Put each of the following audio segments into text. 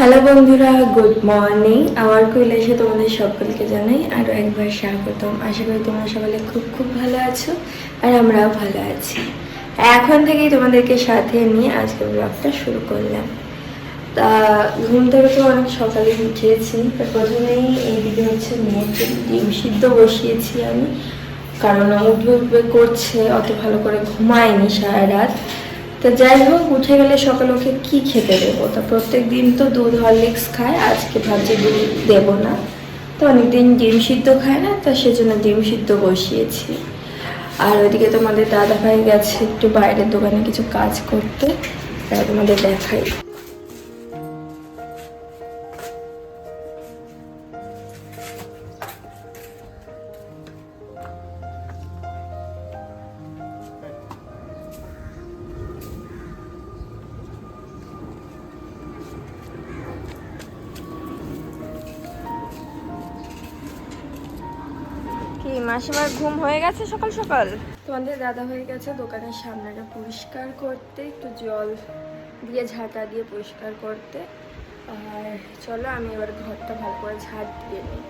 Hello বন্ধুরা, good morning. আমার কইলে এসে তোমাদের সকলকে জানাই আরও একবার স্বাগতম। আশা করি তোমরা সবাই খুব খুব ভালো আছো আর আমরাও ভালো আছি। এখন থেকেই তোমাদেরকে সাথে নিয়ে আজকে ব্লগটা শুরু করলাম। তা, ঘুম থেকে তো অনেক সকালে উঠেছি প্রথমেই এইদিকে হচ্ছে মেয়েকে ডিম সিদ্ধ বসিয়েছি আমি। কারণ উঠবে উঠবে, করছে, অত ভালো করে ঘুমায়নি সারা রাত। তো যাই হোক, উঠে গেলে সকাল ওকে কী খেতে দেবো? তা প্রত্যেক দিন তো দুধ, হরলিক্স খায়, আজকে ভাবছি দুধ দেবো না। তো অনেকদিন ডিম সিদ্ধ খায় না, তো সেজন্য ডিম সিদ্ধ বসিয়েছি। আর ওইদিকে তোমাদের দাদা ভাই গেছে একটু বাইরের দোকানে কিছু কাজ করতে, তাই তোমাদের দেখাই। মাসিমার ঘুম হয়ে গেছে সকাল সকাল? তোমাদের দাদা হয়ে গেছে দোকানের সামনেটা পরিষ্কার করতে, একটু জল দিয়ে ঝাঁটা দিয়ে পরিষ্কার করতে। আর চলো আমি এবার ঘরটা ভালো করে ঝাঁট দিয়ে নিই।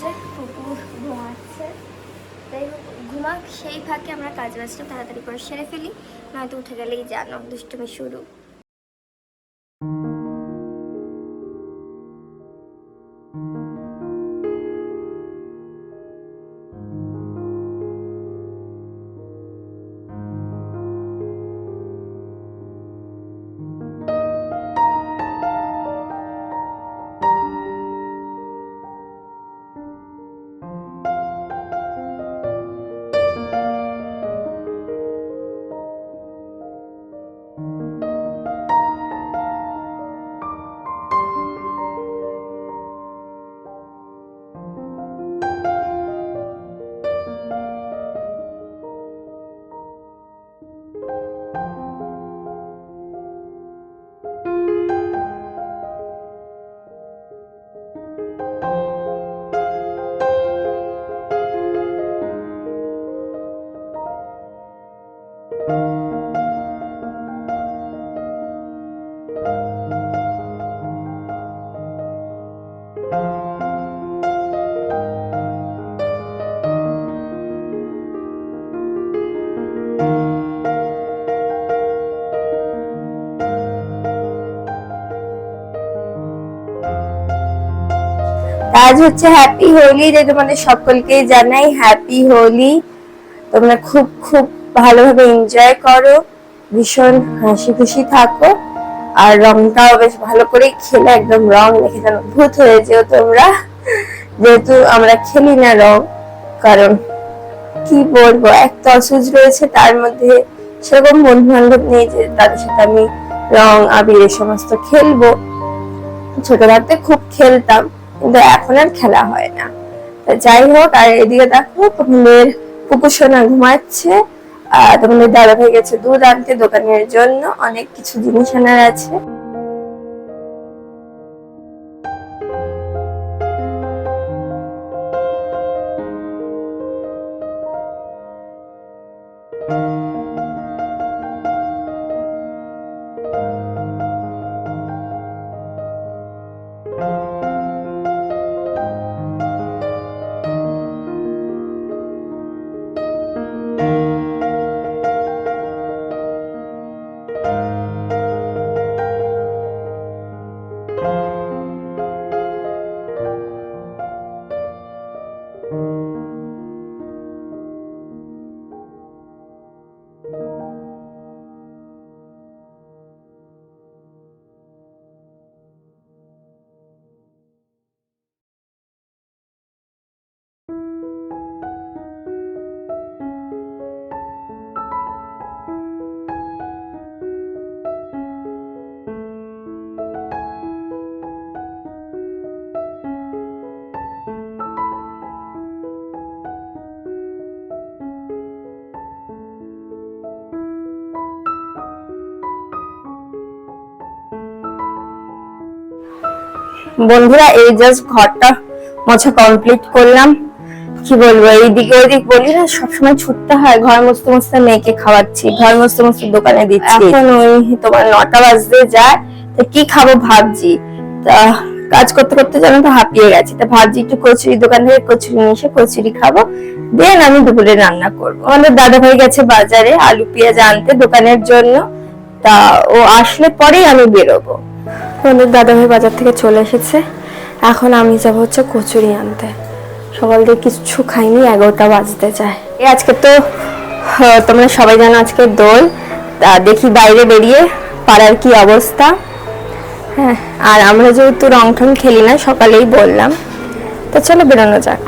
যে কুকুর ঘুমাচ্ছে। তাই ঘুমাক, সেই ফাঁকে আমরা কাজ বাজটা তাড়াতাড়ি করে সেরে ফেলি, নয়তো উঠে গেলেই জানো, দুষ্টুমি শুরু। আজ হচ্ছে হ্যাপি হোলি যে তোমাদের সকলকে জানাই হ্যাপি হোলি। তোমরা খুব খুব ভালোভাবে এনজয় করো, ভীষণ হাসি খুশি থাকো। আর রংটাও বেশ ভালো করে খেলে, একদম রং দেখে যেন ভূত হয়ে যেও তোমরা। যেহেতু আমরা খেলি না রং, কারণ কি বলব, এক তো অসুজ রয়েছে, তার মধ্যে সেরকম বন্ধু বান্ধব নেই যে তাদের সাথে আমি রং, আবির এ সমস্ত খেলব। ছোট থাকতে খুব খেলতাম। কিন্তু এখন আর খেলা হয় না। যাই হোক, আর এদিকে দেখো তোমাদের কুকুরসোনা ঘুমাচ্ছে। তোমাদের দাদা ভাই গেছে দুধ আনতে দোকানের জন্য, অনেক কিছু জিনিস আনার আছে। বন্ধুরা এই জাস্ট ঘরটা মোছা কমপ্লিট করলাম। কি বলব এইদিকে ওইদিক বলি না সবসময় ছুটতে হয়। ঘর মুছতে মুছতে মেয়েকে খাওয়াচ্ছি ঘর মুছতে মুছতে দোকানে দিচ্ছি। এখন ওই তোমার নটা বাজতে যায় তা কি খাব ভাবছি। তা কাজ করতে করতে জানো তো হাঁপিয়ে গেছি। তা ভাবছি একটু কচুরি দোকান থেকে কচুরি নিয়ে এসে কচুরি খাব। দেন আমি দুপুরে রান্না করব। আমাদের দাদা ভাই গেছে বাজারে আলু পেঁয়াজ আনতে দোকানের জন্য। তা ও আসলে পরেই আমি বেরোবো। আমাদের দাদা ভাই বাজার থেকে চলে এসেছে। এখন আমি যাব হচ্ছে কচুরি আনতে। সকাল থেকে কিছু খাইনি, এগারোটা বাজতে চায় আজকে তো তোমরা সবাই জানো আজকে দোল। দেখি বাইরে বেরিয়ে পাড়ার কি অবস্থা। হ্যাঁ আর আমরা যেহেতু রং ঠং খেলি না, সকালেই বললাম। তো চলো বেরোনো যাক।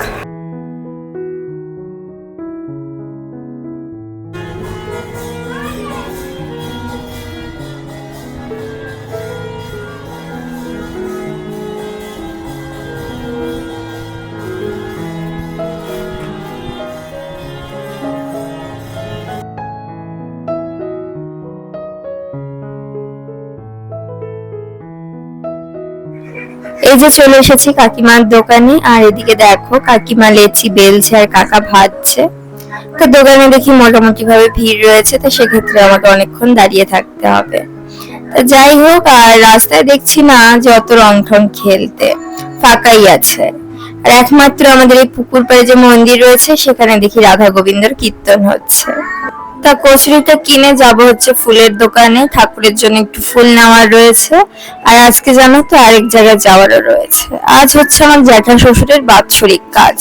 যে চলে এসেছি, কাকিমার দোকানে। আর এদিকে দেখো, কাকিমা লেচি বেলছে আর কাকা ভাজছে। তো দোকানে দেখি মোটামুটি ভাবে ভিড় রয়েছে, তো সেক্ষেত্রে আমাকে অনেকক্ষণ দাঁড়িয়ে থাকতে হবে। তো যাই হোক, আর রাস্তায় দেখছি না যে অত রং ঠং খেলতে, ফাঁকাই আছে। আর একমাত্র আমাদের এই পুকুর পাড়ে যে মন্দির রয়েছে, সেখানে দেখি রাধা গোবিন্দর কীর্তন হচ্ছে। তা কচুরিটা কিনে যাব হচ্ছে ফুলের দোকানে। ঠাকুরের জন্য একটু ফুল নেওয়ার রয়েছে। আর আজকে জানো তো আরেক জায়গায় যাওয়ারও রয়েছে। আজ হচ্ছে আমার জ্যাঠা শ্বশুরের বাৎসরিক কাজ।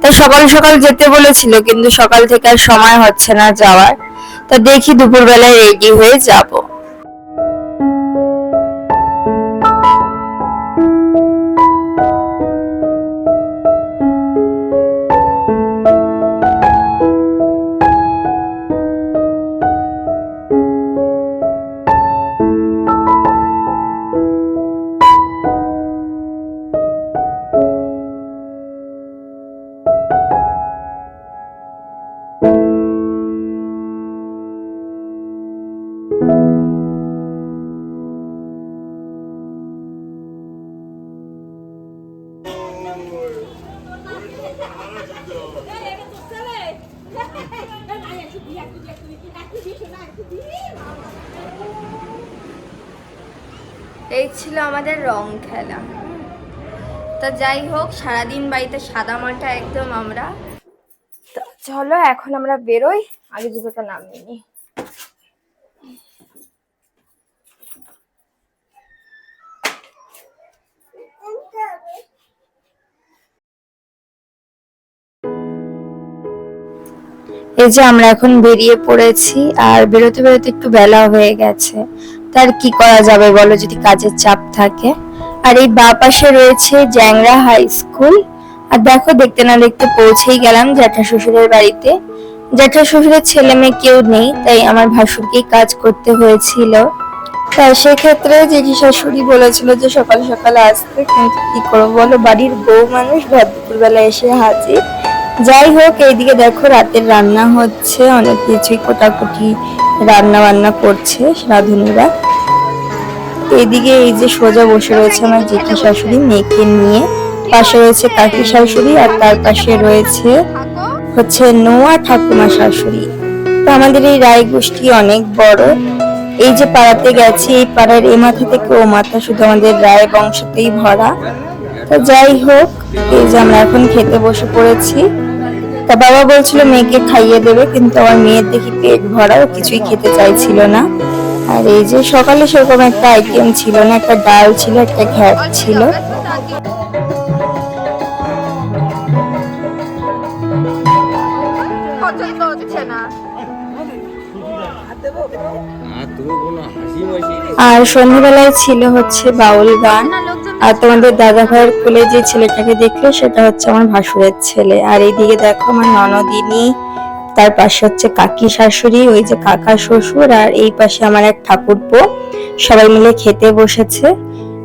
তা সকাল সকাল যেতে বলেছিল, কিন্তু সকাল থেকে আর সময় হচ্ছে না যাওয়ার। তা দেখি দুপুরবেলায় রেডি হয়ে যাব। এই ছিল আমাদের রং খেলা। তা যাই হোক, সারাদিন বাড়িতে সাদা মাটা একদম আমরা। চলো, এখন আমরা বেরোই। আগে জুতোটা নামিয়ে নিই। এই যে আমরা এখন বেরিয়ে পড়েছি আর বেরোতে বেরোতে একটু বেলা হয়ে গেছে। তার কি করা যাবে বলো যদি কাজের চাপ থাকে? আর এই বা পাশে রয়েছে জ্যাংরা হাই স্কুল। আর দেখো দেখতে না দেখতে পৌঁছেই গেলাম জ্যাঠা শ্বশুরের বাড়িতে। জ্যাঠা শ্বশুরের ছেলে মেয়ে কেউ নেই, তাই আমার ভাসুরকেই কাজ করতে হয়েছিল। তা সেক্ষেত্রে জেঠি শাশুড়ি বলেছিল যে সকাল সকাল আসতে, কিন্তু কি করব বলো? বাড়ির বউ মানুষ ভর দুপুরবেলা এসে হাজির। যাই হোক, এইদিকে দেখো রাতের রান্না হচ্ছে, অনেক কিছুই কোটাকুটি রান্না বান্না করছে রাঁধুনিরা। এইদিকে এই যে সোজা বসে রয়েছে আমার জেঠি শাশুড়ি, মেয়েকে নিয়ে। পাশে রয়েছে কাকি শাশুড়ি আর তার পাশে রয়েছে হচ্ছে নোয়া ঠাকুমা শাশুড়ি। তো আমাদের এই রায় গোষ্ঠী অনেক বড়। এই যে পাড়াতে গেছি, এই পাড়ার এ মাথা থেকে ও মাথা শুধু আমাদের রায় বংশতেই ভরা। তো যাই হোক, এই যে আমরা এখন খেতে বসে পড়েছি। তা বাবা বলছিল মেয়েকে খাইয়ে দেবে কিন্তু আমার মেয়ের দেখি পেট ভরা ও কিছুই খেতে চাইছিল না। আর এই যে সকালে সেরকম একটা আইটেম ছিল না একটা ডাল ছিল একটা ঘ্যাট ছিল। আর সন্ধ্যাবেলায় ছিল হচ্ছে বাউল গান। আর তোমাদের দাদা ভাইয়ের কোলে যে ছেলেটাকে দেখলে, সেটা হচ্ছে আমার ভাসুরের ছেলে। আর এইদিকে দেখো আমার ননদিনী, তার পাশে হচ্ছে কাকি শাশুড়ি, ওই যে কাকা শ্বশুর, আর এই পাশে আমার এক ঠাকুরপো। সবাই মিলে খেতে বসেছে।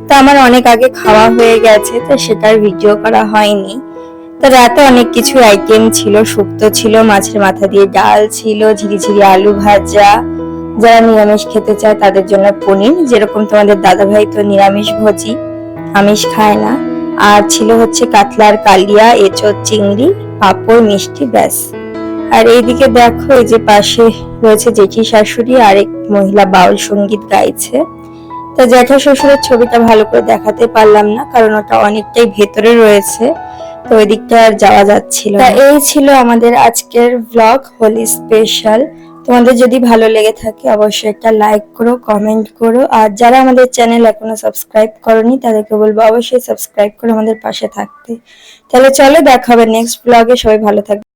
তা আমার অনেক আগে খাওয়া হয়ে গেছে, তো সেটার ভিডিও করা হয়নি। তো রাতে অনেক কিছু আইটেম ছিল, শুক্তো ছিল, মাছের মাথা দিয়ে ডাল ছিল, ঝিরিঝিরি আলু ভাজা। যারা নিরামিষ খেতে চায় তাদের জন্য পনির, যেরকম তোমাদের দাদা ভাই তো নিরামিষ ভোজি আমিষ খায় না। আর ছিল হচ্ছে কাতলার কালিয়া, এঁচোড়, চিংড়ি, পাঁপড়, মিষ্টি, ব্যাস। আর এইদিকে দেখো, এই যে পাশে রয়েছে জেঠি শাশুড়ি আর এক মহিলা বাউল সংগীত গাইছে। তা জ্যাঠা শ্বশুরের ছবিটা ভালো করে দেখাতে পারলাম না, কারণ ওটা অনেকটাই ভেতরে রয়েছে। তো ওই দিকটা আর যাওয়া যাচ্ছিল এই ছিল আমাদের আজকের ব্লগ হোলি স্পেশাল তোমাদের যদি ভালো লেগে থাকে, অবশ্যই একটা লাইক করো কমেন্ট করো। আর যারা আমাদের চ্যানেল এখনও সাবস্ক্রাইব করনি, তাদেরকে বলব অবশ্যই সাবস্ক্রাইব করে আমাদের পাশে থাকতে। তাহলে চলো দেখা হবে নেক্সট ব্লগে সবাই ভালো থাকবে।